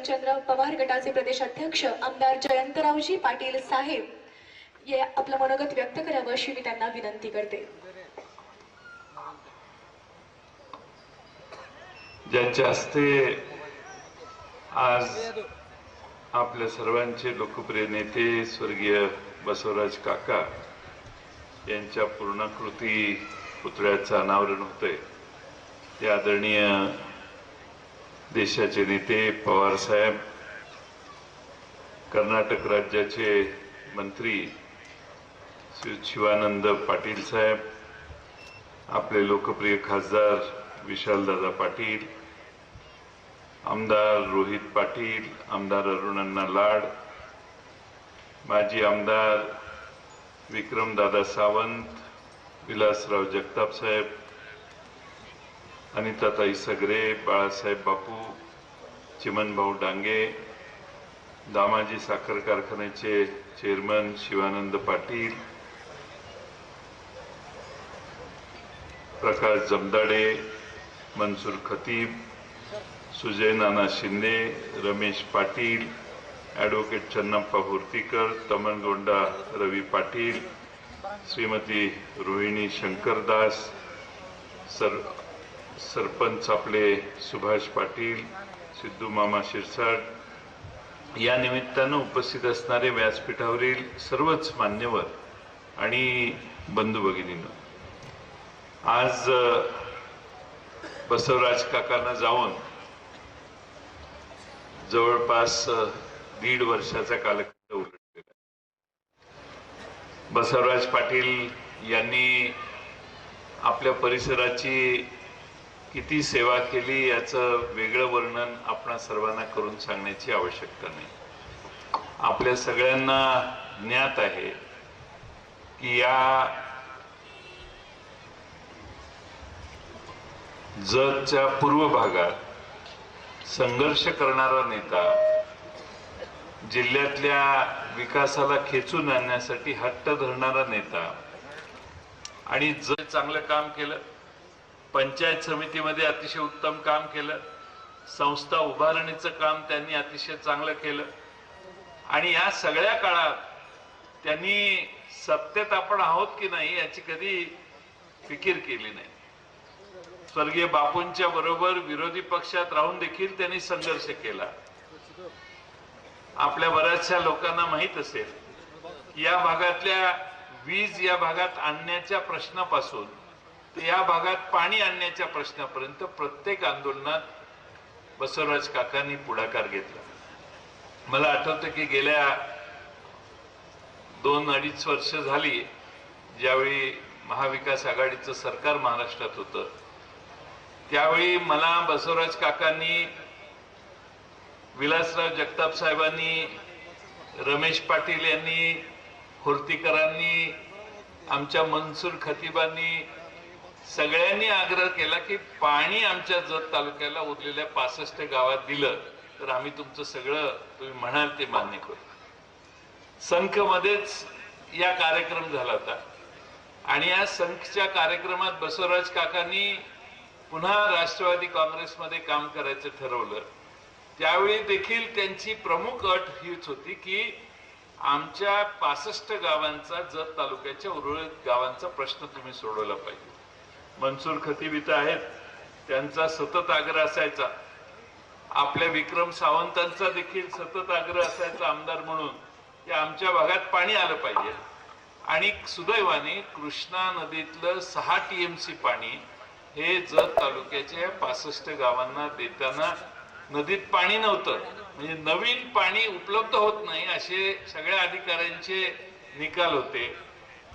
चंद्र पवार गटाचे प्रदेशाध्यक्ष आमदार जयंतरावजी पाटील साहेब या आपलं मनोगत व्यक्त करावं अशी मी त्यांना विनंती करते. ज्यांच्या हस्ते आज आपल्या सर्वांचे लोकप्रिय नेते स्वर्गीय बसवराज काका यांच्या पूर्णाकृती पुतळ्याचं अनावरण होतंय. ते आदरणीय देशाचे नेते पवार साहेब कर्नाटक राज्याचे मंत्री श्री शिवानंद पाटील साहेब आपले लोकप्रिय खासदार विशालदादा पाटील आमदार रोहित पाटील आमदार अरुणांना लाड माजी आमदार विक्रमदादा सावंत विलासराव जगताप साहेब अनिताताई सगरे बाळासाहेब बापू चिमनभाऊ डांगे दामाजी साखर कारखान्याचे chairman Shivanand Patil Prakash Jamdade Mansoor Khatib Sujay Nana Shinde Ramesh Patil advocate Channappa Hurtikar Tamangonda Ravi Patil Shrimati Rohini Shankardas sir sarpanch आपले सुभाष पाटील सिद्धू मामा शिरसाट या निमित्तानं उपस्थित असणारे व्यासपीठावरील सर्वच मान्यवर आणि बंधू भगिनीनं आज बसवराज काकांना जाऊन जवळपास दीड वर्षाचा कालखंड उलटलेला केला बसवराज पाटील यांनी आपल्या परिसराची किती सेवा केली याचं वेगळं वर्णन आपणा सर्वांना करून सांगण्याची आवश्यकता नाही. आपल्या सगळ्यांना ज्ञात आहे की या जगच्या पूर्व भागात संघर्ष करणारा नेता जिल्ह्यातल्या विकासाला खेचून आणण्यासाठी हट्ट धरणारा नेता आणि जर चांगलं काम केलं पंचायत समितीमध्ये अतिशय उत्तम काम केलं. संस्था उभारणीचं काम त्यांनी अतिशय चांगलं केलं. आणि या सगळ्या काळात त्यांनी सत्तेत आपण आहोत की नाही याची कधी फिकीर केली नाही. स्वर्गीय बापूंच्या बरोबर विरोधी पक्षात राहून देखील त्यांनी संघर्ष केला. आपल्या बऱ्याचशा लोकांना माहीत असेल या भागातल्या वीज या भागात आणण्याच्या प्रश्नापासून या भागात पाणी आणण्याच्या प्रश्नापर्यंत प्रत्येक आंदोलनात बसवराज काकांनी पुढाकार घेतला. मला आठवतं की गेल्या दोन अडीच वर्ष झाली ज्यावेळी महाविकास आघाडीचं सरकार महाराष्ट्रात होतं त्यावेळी मला बसवराज काकांनी विलासराव जगताप साहेबांनी रमेश पाटील यांनी होर्तीकरांनी आमच्या मनसूर खतिबांनी सगळ्यांनी आग्रह केला की पाणी आमच्या जत तालुक्याला उरलेल्या पासष्ट गावात दिलं तर आम्ही तुमचं सगळं तुम्ही म्हणाल ते मान्य करू. संख मध्येच या कार्यक्रम झाला होता. आणि या संखच्या कार्यक्रमात बसवराज काकांनी पुन्हा राष्ट्रवादी काँग्रेसमध्ये काम करायचं ठरवलं. त्यावेळी देखील त्यांची प्रमुख अट हीच होती की आमच्या पासष्ट गावांचा जत तालुक्याच्या उर्वरित गावांचा प्रश्न तुम्ही सोडवला पाहिजे. मनसूर खतीब इथं आहेत. त्यांचा सतत आग्रह असायचा. आपल्या विक्रम सावंतांचा देखील सतत आग्रह असायचा आमदार म्हणून. की आमच्या भागात पाणी आलं पाहिजे. आणि सुदैवाने कृष्णा नदीतलं सहा टीएमसी पाणी हे जत तालुक्याच्या पासष्ट गावांना देताना नदीत पाणी नव्हतं. म्हणजे नवीन पाणी उपलब्ध होत नाही असे सगळ्या अधिकाऱ्यांचे निकाल होते.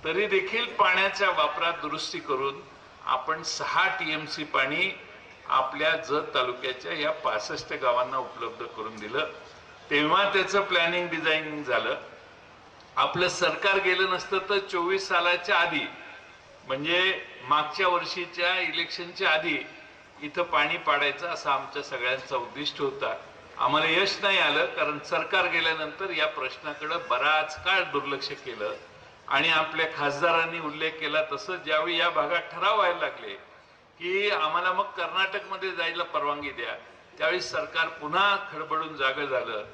तरी देखील पाण्याच्या वापरात दुरुस्ती करून आपण सहा टी एम सी पाणी आपल्या जत तालुक्याच्या या पासष्ट गावांना उपलब्ध करून दिलं. तेव्हा त्याचं प्लॅनिंग डिझाईन झालं. आपलं सरकार गेलं नसतं तर चोवीस सालाच्या आधी म्हणजे मागच्या वर्षीच्या इलेक्शनच्या आधी इथं पाणी पाडायचं असा आमच्या सगळ्यांचा उद्दिष्ट होता. आम्हाला यश नाही आलं कारण सरकार गेल्यानंतर या प्रश्नाकडे बराच काळ दुर्लक्ष केलं. आणि आपल्या खासदारांनी उल्लेख केला तसं ज्यावेळी या भागात ठराव व्हायला लागले की आम्हाला मग कर्नाटकमध्ये जायला परवानगी द्या त्यावेळी सरकार पुन्हा खडबडून जागं झालं.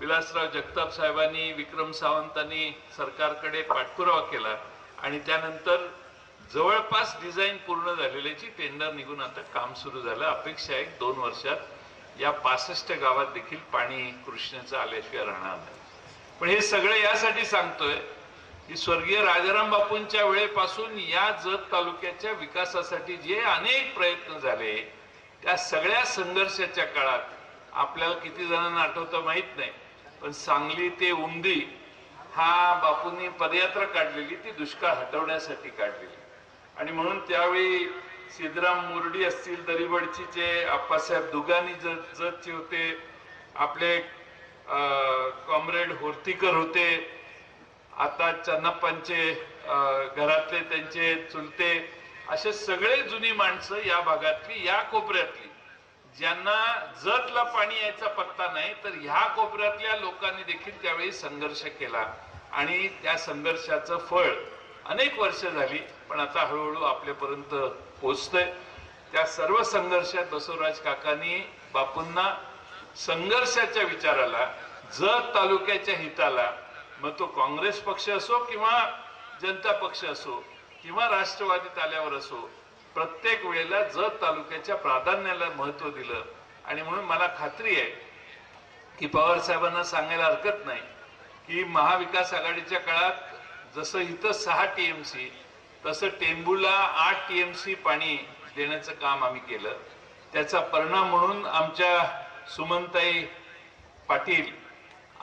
विलासराव जगताप साहेबांनी विक्रम सावंतांनी सरकारकडे पाठपुरावा केला आणि त्यानंतर जवळपास डिझाईन पूर्ण झालेल्याची टेंडर निघून आता काम सुरू झालं. अपेक्षा आहे दोन वर्षात या पासष्ट गावात देखील पाणी कृष्णेचं आल्याशिवाय राहणार नाही. पण हे सगळं यासाठी सांगतोय की स्वर्गीय राजाराम बापूंच्या वेळेपासून या जत तालुक्याच्या विकासासाठी जे अनेक प्रयत्न झाले त्या सगळ्या संघर्षाच्या काळात आपल्याला किती जणांना आठवतं माहीत नाही पण सांगली ते उमदी हा बापूंनी पदयात्रा काढलेली ती दुष्काळ हटवण्यासाठी काढलेली. आणि म्हणून त्यावेळी सिद्धराम मुरडी असतील दरिबडचीचे आप्पासाहेब दुगानी जत जतचे होते आपले कॉम्रेड होर्तीकर होते आता चन्नप्पांचे अं, घरातले त्यांचे चुलते असे सगळे जुनी माणसं या भागातली या कोपऱ्यातली. ज्यांना जतला पाणी यायचा पत्ता नाही तर ह्या कोपऱ्यातल्या लोकांनी देखील त्यावेळी संघर्ष केला. आणि त्या संघर्षाचं फळ अनेक वर्ष झाली पण आता हळूहळू आपल्यापर्यंत पोचतंय. त्या सर्व संघर्षात बसवराज काकांनी बापूंना संघर्षाच्या विचाराला जत तालुक्याच्या हिताला मग तो काँग्रेस पक्ष असो किंवा जनता पक्ष असो किंवा राष्ट्रवादीत आल्यावर असो प्रत्येक वेळेला जत तालुक्याच्या प्राधान्याला महत्त्व दिलं. आणि म्हणून मला खात्री आहे की पवार साहेबांना सांगायला हरकत नाही की महाविकास आघाडीच्या काळात जसं इथं सहा टीएमसी तसं टेंबूला आठ टीएमसी पाणी देण्याचं काम आम्ही केलं. त्याचा परिणाम म्हणून आमच्या सुमनताई पाटील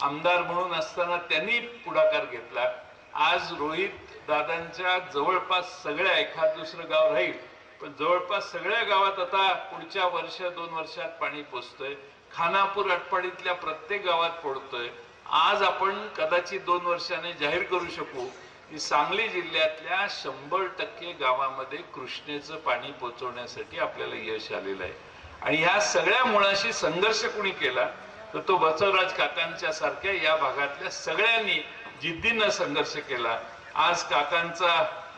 आमदार म्हणून असताना त्यांनी पुढाकार घेतला. आज रोहित दादांच्या जवळपास सगळ्या एखाद दुसरं गाव राहील पण जवळपास सगळ्या गावात आता पुढच्या वर्ष दोन वर्षात पाणी पोचतोय. खानापूर अटपाडीतल्या प्रत्येक गावात पोडतोय. आज आपण कदाचित दोन वर्षाने जाहीर करू शकू की सांगली जिल्ह्यातल्या शंभर टक्के गावामध्ये कृष्णेचं पाणी पोचवण्यासाठी आपल्याला यश आलेलं आहे. आणि ह्या सगळ्या मुळाशी संघर्ष कुणी केला? तर तो बसवराज काकांच्या सारख्या या भागातल्या सगळ्यांनी जिद्दीनं संघर्ष केला. आज काकांचा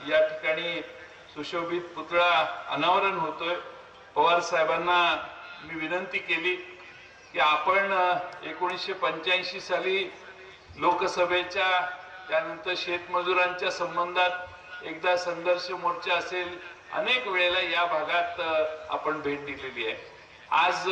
या ठिकाणी सुशोभित पुतळा अनावरण होतोय. पवार साहेबांना मी विनंती केली की आपण एकोणीसशे पंच्याऐंशी साली लोकसभेच्या त्यानंतर शेतमजुरांच्या संबंधात एकदा संघर्ष मोर्चा असेल अनेक वेळेला या भागात आपण भेट दिलेली आहे. आज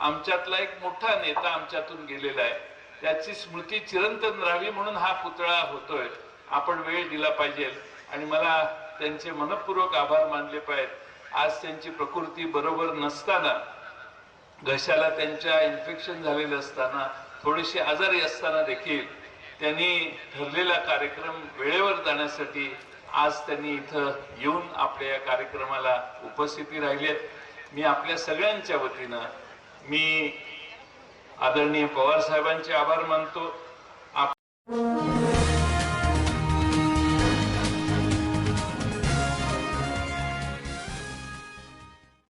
आमच्यातला एक मोठा नेता आमच्यातून गेलेला आहे. त्याची स्मृती चिरंतन राहावी म्हणून हा पुतळा होतोय. आपण वेळ दिला पाहिजे. आणि मला त्यांचे मनपूर्वक आभार मानले पाहिजेत. आज त्यांची प्रकृती बरोबर नसताना घशाला त्यांच्या इन्फेक्शन झालेलं असताना थोडीशी आजारी असताना देखील त्यांनी ठरलेला कार्यक्रम वेळेवर जाण्यासाठी आज त्यांनी इथं येऊन आपल्या या कार्यक्रमाला उपस्थिती राहिली मी आपल्या सगळ्यांच्या वतीनं मी आदरणीय पवार साहेबांचे आभार मानतो. आप